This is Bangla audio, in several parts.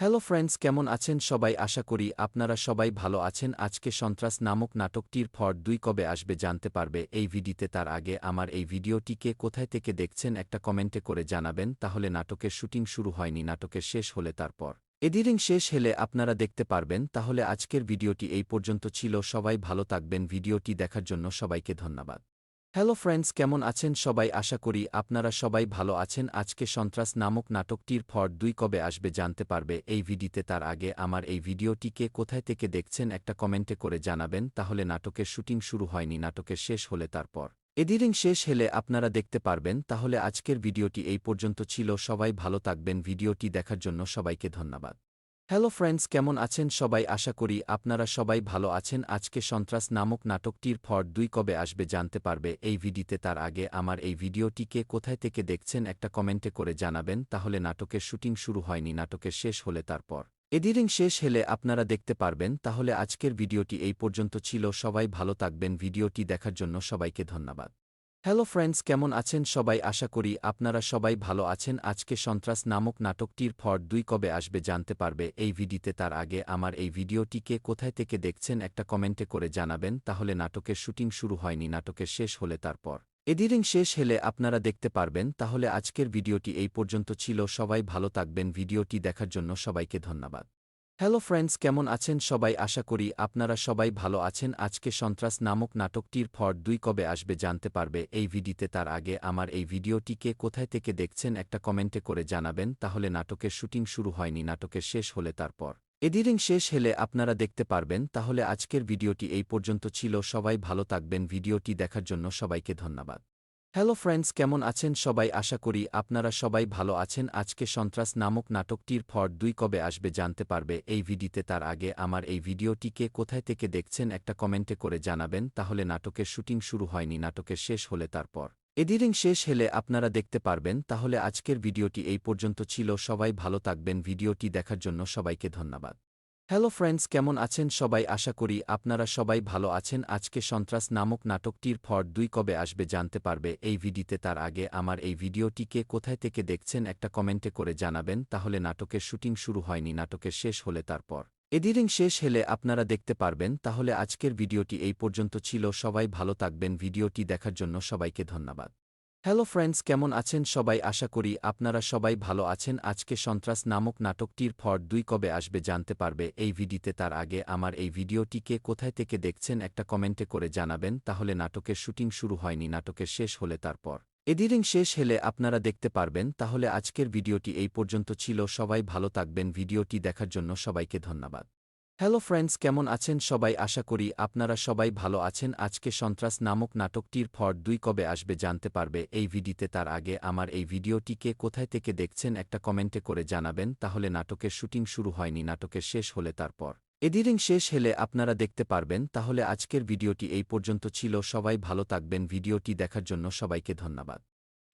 হ্যালো ফ্রেন্ডস কেমন আছেন সবাই? আশা করি আপনারা সবাই ভালো আছেন। আজকে সন্ত্রাস নামক নাটকটির ফর দুই কবে আসবে জানতে পারবে এই ভিডিওতে। তার আগে আমার এই ভিডিওটিকে কোথায় থেকে দেখছেন একটা কমেন্টে করে জানাবেন। তাহলে নাটকের শুটিং শুরু হয়নি, নাটকের শেষ হলে তারপর। এডিটিং শেষ হলে আপনারা দেখতে পারবেন। তাহলে আজকের ভিডিওটি এই পর্যন্ত ছিল। সবাই ভালো থাকবেন। ভিডিওটি দেখার জন্য সবাইকে ধন্যবাদ। হ্যালো ফ্রেন্ডস কেমন আছেন সবাই? আশা করি আপনারা সবাই ভালো আছেন। আজকে সন্ত্রাস নামক নাটকটির ফর দুই কবে আসবে জানতে পারবে এই ভিডিওতে। তার আগে আমার এই ভিডিওটিকে কোথায় থেকে দেখছেন একটা কমেন্টে করে জানাবেন। তাহলে নাটকের শুটিং শুরু হয়নি, নাটকের শেষ হলে তারপর। এডিটিং শেষ হলে আপনারা দেখতে পারবেন। তাহলে আজকের ভিডিওটি এই পর্যন্ত ছিল। সবাই ভালো থাকবেন। ভিডিওটি দেখার জন্য সবাইকে ধন্যবাদ। হ্যালো ফ্রেন্ডস কেমন আছেন সবাই? আশা করি আপনারা সবাই ভালো আছেন। আজকে সন্ত্রাস নামক নাটকটির ফর দুই কবে আসবে জানতে পারবে এই ভিডিওতে। তার আগে আমার এই ভিডিওটিকে কোথায় থেকে দেখছেন একটা কমেন্টে করে জানাবেন। তাহলে নাটকের শুটিং শুরু হয়নি, নাটকের শেষ হলে তারপর। এডিটিং শেষ হলে আপনারা দেখতে পারবেন। তাহলে আজকের ভিডিওটি এই পর্যন্ত ছিল। সবাই ভালো থাকবেন। ভিডিওটি দেখার জন্য সবাইকে ধন্যবাদ। হ্যালো ফ্রেন্ডস কেমন আছেন সবাই? আশা করি আপনারা সবাই ভালো আছেন। আজকে সন্ত্রাস নামক নাটকটির ফর দুই কবে আসবে জানতে পারবে এই ভিডিওতে। তার আগে আমার এই ভিডিওটিকে কোথায় থেকে দেখছেন একটা কমেন্টে করে জানাবেন। তাহলে নাটকের শুটিং শুরু হয়নি, নাটকের শেষ হলে তারপর। এডিটিং শেষ হলে আপনারা দেখতে পারবেন। তাহলে আজকের ভিডিওটি এই পর্যন্ত ছিল। সবাই ভালো থাকবেন। ভিডিওটি দেখার জন্য সবাইকে ধন্যবাদ। হ্যালো ফ্রেন্ডস কেমন আছেন সবাই? আশা করি আপনারা সবাই ভালো আছেন। আজকে সন্ত্রাস নামক নাটকটির ফর দুই কবে আসবে জানতে পারবে এই ভিডিওতে তার আগে আমার এই ভিডিওটিকে কোথায় থেকে দেখছেন একটা কমেন্টে করে জানাবেন। তাহলে নাটকের শুটিং শুরু হয়নি, নাটকের শেষ হলে তারপর। এডিটিং শেষ হলে আপনারা দেখতে পারবেন। তাহলে আজকের ভিডিওটি এই পর্যন্ত ছিল। সবাই ভালো থাকবেন। ভিডিওটি দেখার জন্য সবাইকে ধন্যবাদ। হ্যালো ফ্রেন্ডস কেমন আছেন সবাই? আশা করি আপনারা সবাই ভালো আছেন। আজকে সন্ত্রাস নামক নাটকটির ফর দুই কবে আসবে জানতে পারবে এই ভিডিওতে। তার আগে আমার এই ভিডিওটিকে কোথায় থেকে দেখছেন একটা কমেন্টে করে জানাবেন। তাহলে নাটকের শুটিং শুরু হয়নি, নাটকের শেষ হলে তারপর। এডিটিং শেষ হলে আপনারা দেখতে পারবেন। তাহলে আজকের ভিডিওটি এই পর্যন্ত ছিল। সবাই ভালো থাকবেন। ভিডিওটি দেখার জন্য সবাইকে ধন্যবাদ। হ্যালো ফ্রেন্ডস কেমন আছেন সবাই? আশা করি আপনারা সবাই ভালো আছেন। আজকে সন্ত্রাস নামক নাটকটির ফর দুই কবে আসবে জানতে পারবে এই ভিডিওতে তার আগে আমার এই ভিডিওটিকে কোথায় থেকে দেখছেন একটা কমেন্টে করে জানাবেন। তাহলে নাটকের শুটিং শুরু হয়নি, নাটকের শেষ হলে তারপর। এডিটিং শেষ হলে আপনারা দেখতে পারবেন। তাহলে আজকের ভিডিওটি এই পর্যন্ত ছিল। সবাই ভালো থাকবেন। ভিডিওটি দেখার জন্য সবাইকে ধন্যবাদ। হ্যালো ফ্রেন্ডস কেমন আছেন সবাই? আশা করি আপনারা সবাই ভালো আছেন। আজকে সন্ত্রাস নামক নাটকটির ফর দুই কবে আসবে জানতে পারবে। এই ভিডিওতে তার আগে আমার এই ভিডিওটিকে কোথায় থেকে দেখছেন একটা কমেন্টে করে জানাবেন। তাহলে নাটকের শুটিং শুরু হয়নি, নাটকের শেষ হলে তারপর। এডিটিং শেষ হলে আপনারা দেখতে পারবেন। তাহলে আজকের ভিডিওটি এই পর্যন্ত ছিল। সবাই ভালো থাকবেন। ভিডিওটি দেখার জন্য সবাইকে ধন্যবাদ। হ্যালো ফ্রেন্ডস কেমন আছেন সবাই? আশা করি আপনারা সবাই ভালো আছেন। আজকে সন্ত্রাস নামক নাটকটির ফর দুই কবে আসবে জানতে পারবে এই ভিডিওতে তার আগে আমার এই ভিডিওটিকে কোথায় থেকে দেখছেন একটা কমেন্টে করে জানাবেন। তাহলে নাটকের শুটিং শুরু হয়নি, নাটকের শেষ হলে তারপর। এডিটিং শেষ হলে আপনারা দেখতে পারবেন। তাহলে আজকের ভিডিওটি এই পর্যন্ত ছিল। সবাই ভালো থাকবেন। ভিডিওটি দেখার জন্য সবাইকে ধন্যবাদ।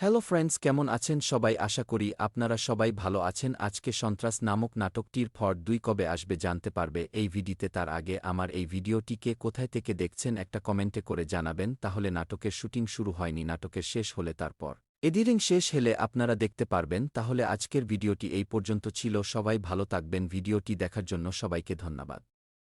হ্যালো ফ্রেন্ডস কেমন আছেন সবাই? আশা করি আপনারা সবাই ভালো আছেন। আজকে সন্ত্রাস নামক নাটকটির ফর দুই কবে আসবে জানতে পারবে এই ভিডিওতে। তার আগে আমার এই ভিডিওটিকে কোথায় থেকে দেখছেন একটা কমেন্টে করে জানাবেন। তাহলে নাটকের শুটিং শুরু হয়নি, নাটকের শেষ হলে তারপর। এডিটিং শেষ হলে আপনারা দেখতে পারবেন। তাহলে আজকের ভিডিওটি এই পর্যন্ত ছিল। সবাই ভালো থাকবেন। ভিডিওটি দেখার জন্য সবাইকে ধন্যবাদ।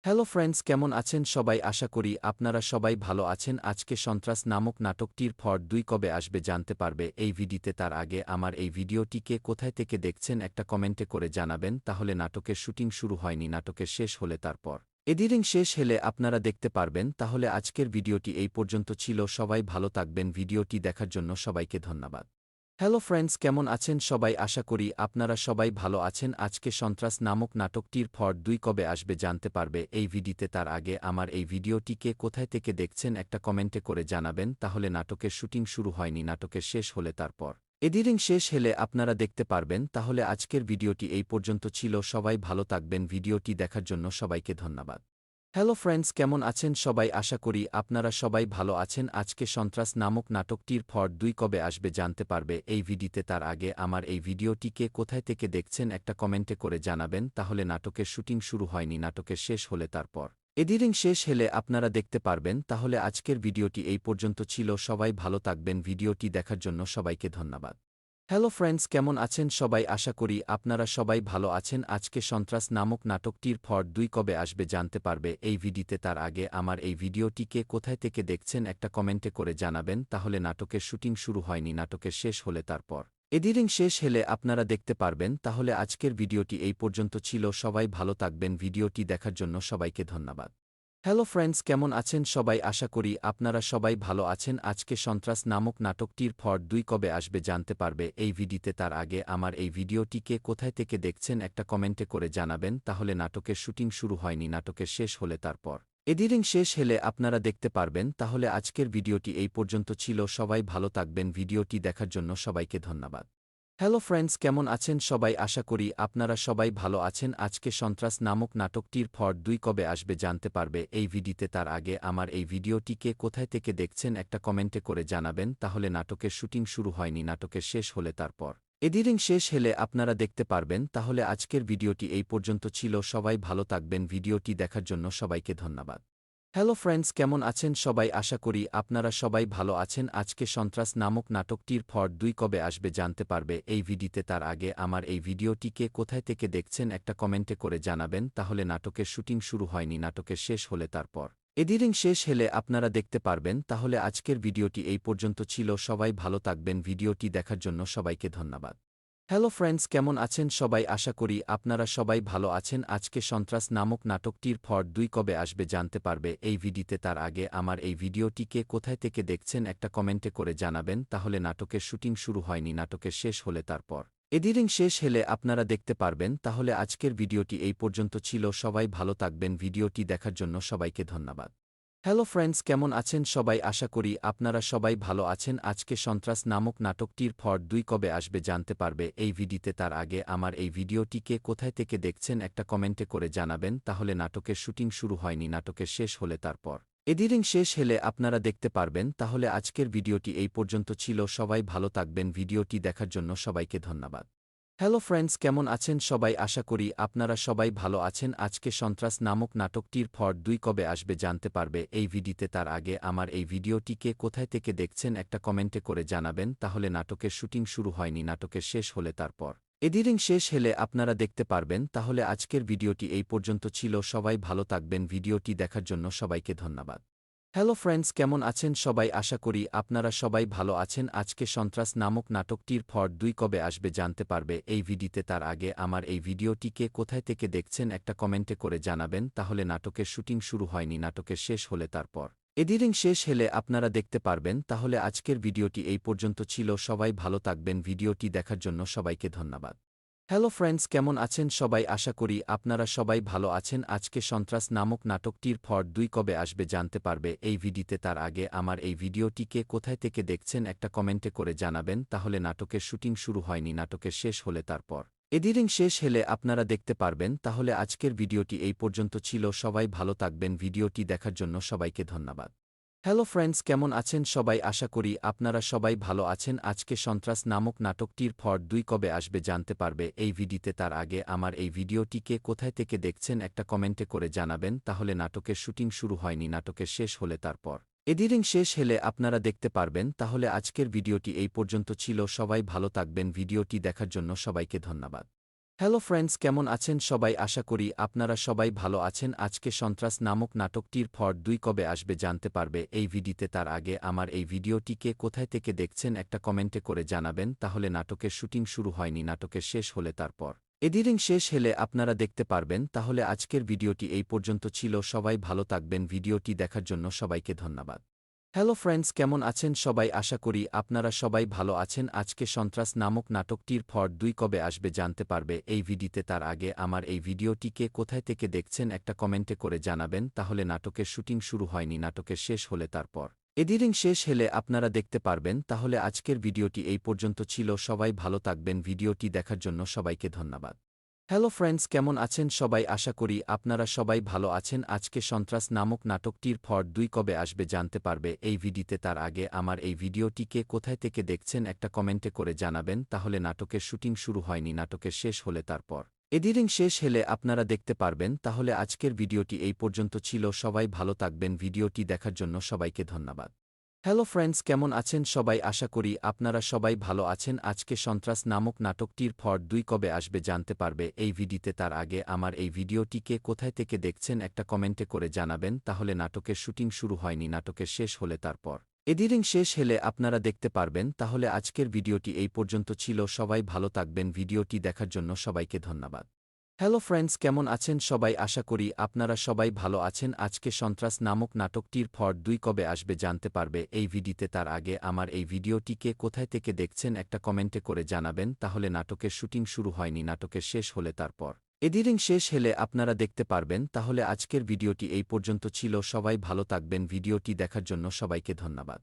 হ্যালো ফ্রেন্ডস কেমন আছেন সবাই? আশা করি আপনারা সবাই ভালো আছেন। আজকে সন্ত্রাস নামক নাটকটির ফর দুই কবে আসবে জানতে পারবে এই ভিডিওতে। তার আগে আমার এই ভিডিওটিকে কোথায় থেকে দেখছেন একটা কমেন্টে করে জানাবেন। তাহলে নাটকের শুটিং শুরু হয়নি, নাটকের শেষ হলে তারপর। এডিটিং শেষ হলে আপনারা দেখতে পারবেন। তাহলে আজকের ভিডিওটি এই পর্যন্ত ছিল। সবাই ভালো থাকবেন। ভিডিওটি দেখার জন্য সবাইকে ধন্যবাদ। হ্যালো ফ্রেন্ডস কেমন আছেন সবাই? আশা করি আপনারা সবাই ভালো আছেন। আজকে সন্ত্রাস নামক নাটকটির ফর দুই কবে আসবে জানতে পারবে এই ভিডিওতে। তার আগে আমার এই ভিডিওটিকে কোথায় থেকে দেখছেন একটা কমেন্টে করে জানাবেন। তাহলে নাটকের শুটিং শুরু হয়নি, নাটকের শেষ হলে তারপর। এডিটিং শেষ হলে আপনারা দেখতে পারবেন। তাহলে আজকের ভিডিওটি এই পর্যন্ত ছিল। সবাই ভালো থাকবেন। ভিডিওটি দেখার জন্য সবাইকে ধন্যবাদ। হ্যালো ফ্রেন্ডস কেমন আছেন সবাই? আশা করি আপনারা সবাই ভালো আছেন। আজকে সন্ত্রাস নামক নাটকটির ফর দুই কবে আসবে জানতে পারবে এই ভিডিওতে। তার আগে আমার এই ভিডিওটিকে কোথায় থেকে দেখছেন একটা কমেন্টে করে জানাবেন। তাহলে নাটকের শুটিং শুরু হয়নি, নাটকের শেষ হলে তারপর। এডিটিং শেষ হলে আপনারা দেখতে পারবেন। তাহলে আজকের ভিডিওটি এই পর্যন্ত ছিল। সবাই ভালো থাকবেন। ভিডিওটি দেখার জন্য সবাইকে ধন্যবাদ। হ্যালো ফ্রেন্ডস কেমন আছেন সবাই? আশা করি আপনারা সবাই ভালো আছেন। আজকে সন্ত্রাস নামক নাটকটির ফর দুই কবে আসবে জানতে পারবে এই ভিডিওতে। তার আগে আমার এই ভিডিওটিকে কোথায় থেকে দেখছেন একটা কমেন্টে করে জানাবেন। তাহলে নাটকের শুটিং শুরু হয়নি, নাটকের শেষ হলে তারপর। এডিটিং শেষ হলে আপনারা দেখতে পারবেন। তাহলে আজকের ভিডিওটি এই পর্যন্ত ছিল। সবাই ভালো থাকবেন। ভিডিওটি দেখার জন্য সবাইকে ধন্যবাদ। হ্যালো ফ্রেন্ডস কেমন আছেন সবাই? আশা করি আপনারা সবাই ভালো আছেন। আজকে সন্ত্রাস নামক নাটকটির ফর দুই কবে আসবে জানতে পারবে এই ভিডিওতে। তার আগে আমার এই ভিডিওটিকে কোথায় থেকে দেখছেন একটা কমেন্টে করে জানাবেন। তাহলে নাটকের শুটিং শুরু হয়নি, নাটকের শেষ হলে তারপর। এডিটিং শেষ হলে আপনারা দেখতে পারবেন। তাহলে আজকের ভিডিওটি এই পর্যন্ত ছিল। সবাই ভালো থাকবেন। ভিডিওটি দেখার জন্য সবাইকে ধন্যবাদ। হ্যালো ফ্রেন্ডস কেমন আছেন সবাই? আশা করি আপনারা সবাই ভালো আছেন। আজকে সন্ত্রাস নামক নাটকটির ফর দুই কবে আসবে জানতে পারবে। এই ভিডিওতে তার আগে আমার এই ভিডিওটিকে কোথায় থেকে দেখছেন একটা কমেন্টে করে জানাবেন। তাহলে নাটকের শুটিং শুরু হয়নি, নাটকের শেষ হলে তারপর। এডিটিং শেষ হলে আপনারা দেখতে পারবেন। তাহলে আজকের ভিডিওটি এই পর্যন্ত ছিল। সবাই ভালো থাকবেন। ভিডিওটি দেখার জন্য সবাইকে ধন্যবাদ। হ্যালো ফ্রেন্ডস কেমন আছেন সবাই? আশা করি আপনারা সবাই ভালো আছেন। আজকে সন্ত্রাস নামক নাটকটির ফর দুই কবে আসবে জানতে পারবে এই ভিডিওতে। তার আগে আমার এই ভিডিওটিকে কোথায় থেকে দেখছেন একটা কমেন্টে করে জানাবেন। তাহলে নাটকের শুটিং শুরু হয়নি, নাটকের শেষ হলে তারপর। এডিটিং শেষ হলে আপনারা দেখতে পারবেন। তাহলে আজকের ভিডিওটি এই পর্যন্ত ছিল। সবাই ভালো থাকবেন। ভিডিওটি দেখার জন্য সবাইকে ধন্যবাদ। হ্যালো ফ্রেন্ডস কেমন আছেন সবাই? আশা করি আপনারা সবাই ভালো আছেন। আজকে সন্ত্রাস নামক নাটকটির ফর দুই কবে আসবে জানতে পারবে এই ভিডিওতে। তার আগে আমার এই ভিডিওটিকে কোথায় থেকে দেখছেন একটা কমেন্টে করে জানাবেন। তাহলে নাটকের শুটিং শুরু হয়নি, নাটকের শেষ হলে তারপর। এডিটিং শেষ হলে আপনারা দেখতে পারবেন। তাহলে আজকের ভিডিওটি এই পর্যন্ত ছিল। সবাই ভালো থাকবেন। ভিডিওটি দেখার জন্য সবাইকে ধন্যবাদ। হ্যালো ফ্রেন্ডস কেমন আছেন সবাই? আশা করি আপনারা সবাই ভালো আছেন। আজকে সন্ত্রাস নামক নাটকটির ফর দুই কবে আসবে জানতে পারবে এই ভিডিওতে। তার আগে আমার এই ভিডিওটিকে কোথায় থেকে দেখছেন একটা কমেন্টে করে জানাবেন। তাহলে নাটকের শুটিং শুরু হয়নি, নাটকের শেষ হলে তারপর। এডিটিং শেষ হলে আপনারা দেখতে পারবেন। তাহলে আজকের ভিডিওটি এই পর্যন্ত ছিল। সবাই ভালো থাকবেন। ভিডিওটি দেখার জন্য সবাইকে ধন্যবাদ। হ্যালো ফ্রেন্ডস কেমন আছেন সবাই? আশা করি আপনারা সবাই ভালো আছেন। আজকে সন্ত্রাস নামক নাটকটির ফর দুই কবে আসবে জানতে পারবে। এই ভিডিওতে তার আগে আমার এই ভিডিওটিকে কোথায় থেকে দেখছেন একটা কমেন্টে করে জানাবেন। তাহলে নাটকের শুটিং শুরু হয়নি, নাটকের শেষ হলে তারপর। এডিটিং শেষ হলে আপনারা দেখতে পারবেন। তাহলে আজকের ভিডিওটি এই পর্যন্ত ছিল। সবাই ভালো থাকবেন। ভিডিওটি দেখার জন্য সবাইকে ধন্যবাদ। হ্যালো ফ্রেন্ডস কেমন আছেন সবাই? আশা করি আপনারা সবাই ভালো আছেন। আজকে সন্ত্রাস নামক নাটকটির ফর দুই কবে আসবে জানতে পারবে এই ভিডিওতে। তার আগে আমার এই ভিডিওটিকে কোথায় থেকে দেখছেন একটা কমেন্টে করে জানাবেন। তাহলে নাটকের শুটিং শুরু হয়নি, নাটকের শেষ হলে তারপর। এডিটিং শেষ হলে আপনারা দেখতে পারবেন। তাহলে আজকের ভিডিওটি এই পর্যন্ত ছিল। সবাই ভালো থাকবেন। ভিডিওটি দেখার জন্য সবাইকে ধন্যবাদ। হ্যালো ফ্রেন্ডস, কেমন আছেন সবাই? আশা করি আপনারা সবাই ভালো আছেন। আজকে সন্ত্রাস নামক নাটকটির ফর দুই কবে আসবে জানতে পারবে এই ভিডিওতে। তার আগে আমার এই ভিডিওটিকে কোথায় থেকে দেখছেন একটা কমেন্টে করে জানাবেন। তাহলে নাটকের শুটিং শুরু হয়নি, নাটকের শেষ হলে তারপর। এডিটিং শেষ হলে আপনারা দেখতে পারবেন। তাহলে আজকের ভিডিওটি এই পর্যন্ত ছিল। সবাই ভালো থাকবেন। ভিডিওটি দেখার জন্য সবাইকে ধন্যবাদ। হ্যালো ফ্রেন্ডস কেমন আছেন সবাই? আশা করি আপনারা সবাই ভালো আছেন। আজকে সন্ত্রাস নামক নাটকটির ফর দুই কবে আসবে জানতে পারবে এই ভিডিওতে। তার আগে আমার এই ভিডিওটিকে কোথায় থেকে দেখছেন একটা কমেন্টে করে জানাবেন। তাহলে নাটকের শুটিং শুরু হয়নি, নাটকের শেষ হলে তারপর। এডিটিং শেষ হলে আপনারা দেখতে পারবেন। তাহলে আজকের ভিডিওটি এই পর্যন্ত ছিল। সবাই ভালো থাকবেন। ভিডিওটি দেখার জন্য সবাইকে ধন্যবাদ। হ্যালো ফ্রেন্ডস, কেমন আছেন সবাই? আশা করি আপনারা সবাই ভালো আছেন। আজকে সন্ত্রাস নামক নাটকটির ফর দুই কবে আসবে জানতে পারবে এই ভিডিওতে। তার আগে আমার এই ভিডিওটিকে কোথায় থেকে দেখছেন একটা কমেন্টে করে জানাবেন। তাহলে নাটকের শুটিং শুরু হয়নি, নাটকের শেষ হলে তারপর। এডিটিং শেষ হলে আপনারা দেখতে পারবেন। তাহলে আজকের ভিডিওটি এই পর্যন্ত ছিল। সবাই ভালো থাকবেন। ভিডিওটি দেখার জন্য সবাইকে ধন্যবাদ। হ্যালো ফ্রেন্ডস কেমন আছেন সবাই? আশা করি আপনারা সবাই ভালো আছেন। আজকে সন্ত্রাস নামক নাটকটির ফর দুই কবে আসবে জানতে পারবে এই ভিডিওতে। তার আগে আমার এই ভিডিওটিকে কোথায় থেকে দেখছেন একটা কমেন্টে করে জানাবেন। তাহলে নাটকের শুটিং শুরু হয়নি, নাটকের শেষ হলে তারপর। এডিটিং শেষ হলে আপনারা দেখতে পারবেন। তাহলে আজকের ভিডিওটি এই পর্যন্ত ছিল। সবাই ভালো থাকবেন। ভিডিওটি দেখার জন্য সবাইকে ধন্যবাদ। হ্যালো ফ্রেন্ডস কেমন আছেন সবাই? আশা করি আপনারা সবাই ভালো আছেন। আজকে সন্ত্রাস নামক নাটকটির ফর দুই কবে আসবে জানতে পারবে এই ভিডিওতে। তার আগে আমার এই ভিডিওটিকে কোথায় থেকে দেখছেন একটা কমেন্টে করে জানাবেন। তাহলে নাটকের শুটিং শুরু হয়নি, নাটকের শেষ হলে তারপর। এডিটিং শেষ হলে আপনারা দেখতে পারবেন। তাহলে আজকের ভিডিওটি এই পর্যন্ত ছিল। সবাই ভালো থাকবেন। ভিডিওটি দেখার জন্য সবাইকে ধন্যবাদ। হ্যালো ফ্রেন্ডস কেমন আছেন সবাই? আশা করি আপনারা সবাই ভালো আছেন। আজকে সন্ত্রাস নামক নাটকটির ফর দুই কবে আসবে জানতে পারবে এই ভিডিওতে। তার আগে আমার এই ভিডিওটিকে কোথায় থেকে দেখছেন একটা কমেন্টে করে জানাবেন। তাহলে নাটকের শুটিং শুরু হয়নি, নাটকের শেষ হলে তারপর। এডিটিং শেষ হলে আপনারা দেখতে পারবেন। তাহলে আজকের ভিডিওটি এই পর্যন্ত ছিল। সবাই ভালো থাকবেন। ভিডিওটি দেখার জন্য সবাইকে ধন্যবাদ। হ্যালো ফ্রেন্ডস কেমন আছেন সবাই? আশা করি আপনারা সবাই ভালো আছেন। আজকে সন্ত্রাস নামক নাটকটির ফর দুই কবে আসবে জানতে পারবে এই ভিডিওতে। তার আগে আমার এই ভিডিওটিকে কোথায় থেকে দেখছেন একটা কমেন্টে করে জানাবেন। তাহলে নাটকের শুটিং শুরু হয়নি, নাটকের শেষ হলে তারপর। এডিটিং শেষ হলে আপনারা দেখতে পারবেন। তাহলে আজকের ভিডিওটি এই পর্যন্ত ছিল। সবাই ভালো থাকবেন। ভিডিওটি দেখার জন্য সবাইকে ধন্যবাদ।